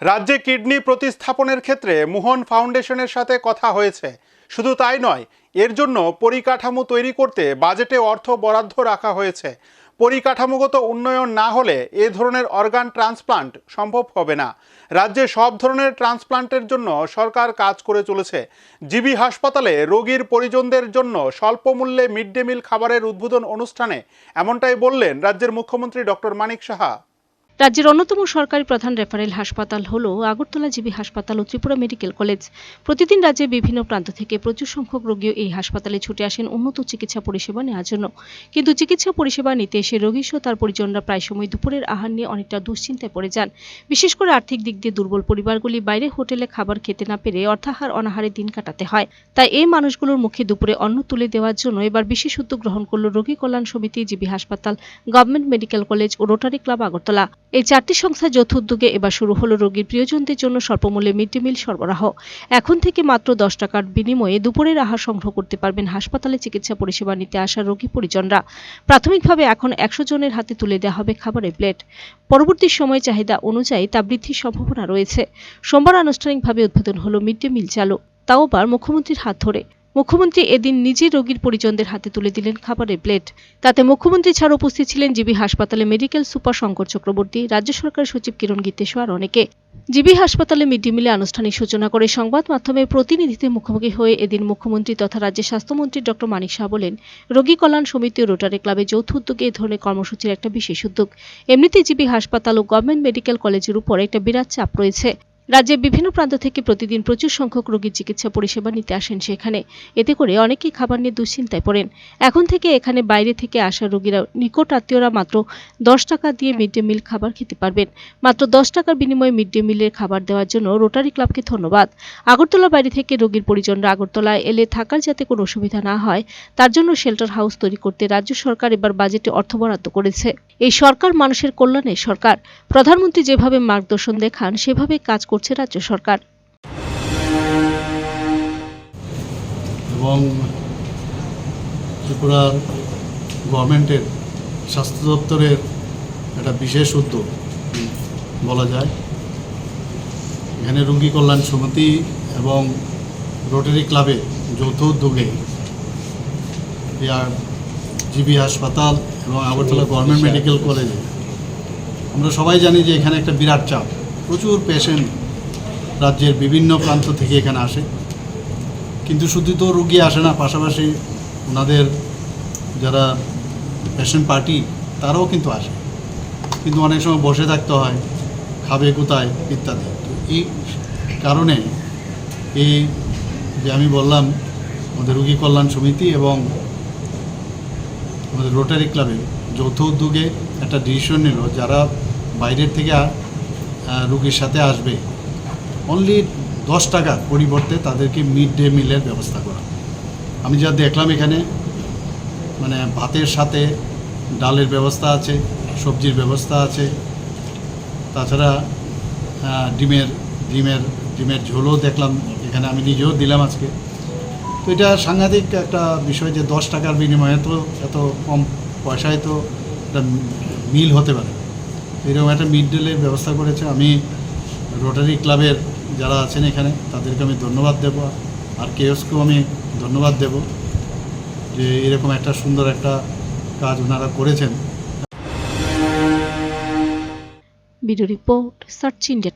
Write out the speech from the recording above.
রাজ্যে কিডনি প্রতিস্থাপনের ক্ষেত্রে মোহন ফাউন্ডেশনের সাথে কথা হয়েছে। শুধু তাই নয়, এর জন্য পরিকাঠামো তৈরি করতে বাজেটে অর্থ বরাদ্দ রাখা হয়েছে। পরিকাঠামোগত উন্নয়ন না হলে এ ধরনের অর্গান ট্রান্সপ্লান্ট সম্ভব হবে না। রাজ্যে সব ধরনের ট্রান্সপ্লান্টের জন্য সরকার কাজ করে চলেছে। জিবি হাসপাতালে রোগীর পরিজনদের জন্য স্বল্প মূল্যে মিড ডে মিল খাবারের উদ্বোধন অনুষ্ঠানে, এমনটাই বললেন রাজ্যের মুখ্যমন্ত্রী ডক্টর মানিক সাহা। রাজ্যের অন্যতম সরকারি প্রধান রেফারেল হাসপাতাল হল আগরতলা জিবি হাসপাতাল ও ত্রিপুরা মেডিকেল কলেজ। প্রতিদিন রাজ্যের বিভিন্ন প্রান্ত থেকে প্রচুর সংখ্যক রোগীও এই হাসপাতালে ছুটে আসেন উন্নত চিকিৎসা পরিষেবা নেওয়ার জন্য। কিন্তু চিকিৎসা পরিষেবা নিতে এসে রোগী সহ তার পরিজনরা প্রায় সময় দুপুরের আহার নিয়ে অনেকটা দুশ্চিন্তায় পড়ে যান। বিশেষ করে আর্থিক দিক দিয়ে দুর্বল পরিবারগুলি বাইরে হোটেলে খাবার খেতে না পেরে অর্থাহার অনাহারে দিন কাটাতে হয়। তাই এই মানুষগুলোর মুখে দুপুরে অন্ন তুলে দেওয়ার জন্য এবার বিশেষ উদ্যোগ গ্রহণ করল রোগী কল্যাণ সমিতি, জিবি হাসপাতাল, গভর্নমেন্ট মেডিকেল কলেজ ও রোটারি ক্লাব আগরতলা। এই চারটি সংস্থার যৌথ উদ্যোগে এবার শুরু হলো রোগীর প্রিয়জনদের জন্য স্বল্পমূল্যে মিড ডে মিল সরবরাহ। এখন থেকে মাত্র দশ টাকার বিনিময়ে দুপুরের আহার সংগ্রহ করতে পারবেন হাসপাতালে চিকিৎসা পরিষেবা নিতে আসা রোগী পরিজনরা। প্রাথমিকভাবে এখন একশো জনের হাতে তুলে দেওয়া হবে খাবারের প্লেট। পরবর্তী সময়ে চাহিদা অনুযায়ী তা বৃদ্ধির সম্ভাবনা রয়েছে। সোমবার আনুষ্ঠানিকভাবে উদ্বোধন হলো মিড ডে মিল চালু, তাও আবার মুখ্যমন্ত্রীর হাত ধরে। মুখ্যমন্ত্রী এদিন নিজে রোগীর পরিজনদের হাতে তুলে দিলেন খাবারের প্লেট। তাতে মুখ্যমন্ত্রী ছাড়া উপস্থিত ছিলেন জিবি হাসপাতালে মেডিকেল সুপার শঙ্কর চক্রবর্তী, রাজ্য সরকারের সচিব কিরণ গীতেশ আর অনেকে। জিবি হাসপাতালে মিড ডে মিলে আনুষ্ঠানিক সূচনা করে সংবাদ মাধ্যমে প্রতিনিধিদের মুখোমুখি হয়ে এদিন মুখ্যমন্ত্রী তথা রাজ্যের স্বাস্থ্যমন্ত্রী ডক্টর মানিক শাহ বলেন, রোগী কল্যাণ সমিতি ও রোটারি ক্লাবে যৌথ উদ্যোগে এ ধরনের কর্মসূচির একটা বিশেষ উদ্যোগ। এমনিতেই জিবি হাসপাতাল ও গভর্নমেন্ট মেডিকেল কলেজের উপর একটা বিরাট চাপ রয়েছে। রাজ্যের বিভিন্ন প্রান্ত থেকে প্রতিদিন প্রচুর সংখ্যক রোগীর চিকিৎসা পরিষেবা নিতে আসেন সেখানে। এতে করে অনেকেই খাবার নিয়ে দুশ্চিন্তায় পড়েন। এখন থেকে এখানে বাইরে থেকে আসা রোগীরা নিকট আত্মীয়রা মাত্র দশ টাকা দিয়ে মিড ডে মিল খাবার খেতে পারবেন। মাত্র দশ টাকার বিনিময়ে মিড ডে মিলের খাবার দেওয়ার জন্য রোটারি ক্লাবকে ধন্যবাদ। আগরতলা বাইরে থেকে রোগীর পরিজনরা আগরতলায় এলে থাকার যাতে কোনো অসুবিধা না হয়, তার জন্য শেল্টার হাউস তৈরি করতে রাজ্য সরকার এবার বাজেটে অর্থ বরাদ্দ করেছে। এই সরকার মানুষের কল্যাণে সরকার। প্রধানমন্ত্রী যেভাবে মার্গদর্শন দেখান, সেভাবে কাজ করছে রাজ্য সরকার। এবং ত্রিপুরার গভর্নমেন্টের স্বাস্থ্য দপ্তরের একটা বিশেষ উদ্যোগ বলা যায়। এখানে রোগী কল্যাণ সমিতি এবং রোটারি ক্লাবে যৌথ উদ্যোগে জিবি হাসপাতাল এবং আগরতলা গভর্নমেন্ট মেডিকেল কলেজে। আমরা সবাই জানি যে এখানে একটা বিরাট চাপ। প্রচুর পেশেন্ট রাজ্যের বিভিন্ন প্রান্ত থেকে এখানে আসে। কিন্তু শুধু তো রুগী আসে না, পাশাপাশি ওনাদের যারা পেশেন্ট পার্টি তারাও কিন্তু আসে। কিন্তু অনেক সময় বসে থাকতে হয়, খাবে কোথায়, ইত্যাদি। তো এই কারণে এই যে আমি বললাম, আমাদের রুগী কল্যাণ সমিতি এবং আমাদের রোটারি ক্লাবে যৌথ উদ্যোগে একটা ডিসিশন নিল যারা বাইরের থেকে রুগীর সাথে আসবে অনলি দশ টাকার পরিবর্তে তাদেরকে মিড ডে মিলের ব্যবস্থা করা। আমি যা দেখলাম এখানে মানে ভাতের সাথে ডালের ব্যবস্থা আছে, সবজির ব্যবস্থা আছে, তাছাড়া ডিমের ডিমের ডিমের ঝোলও দেখলাম, এখানে আমি নিজেও দিলাম আজকে। তো এটা সাংঘাতিক একটা বিষয় যে দশ টাকার বিনিময়ে তো এত কম পয়সায় তো একটা মিল হতে পারে। এরকম একটা মিড ডেলের ব্যবস্থা করেছে। আমি রোটারি ক্লাবের যারা আছেন এখানে, তাদেরকে আমি ধন্যবাদ দেব। আর কেওসকেও আমি ধন্যবাদ দেব যে এরকম একটা সুন্দর একটা কাজ ওনারা করেছেন। Video report, search India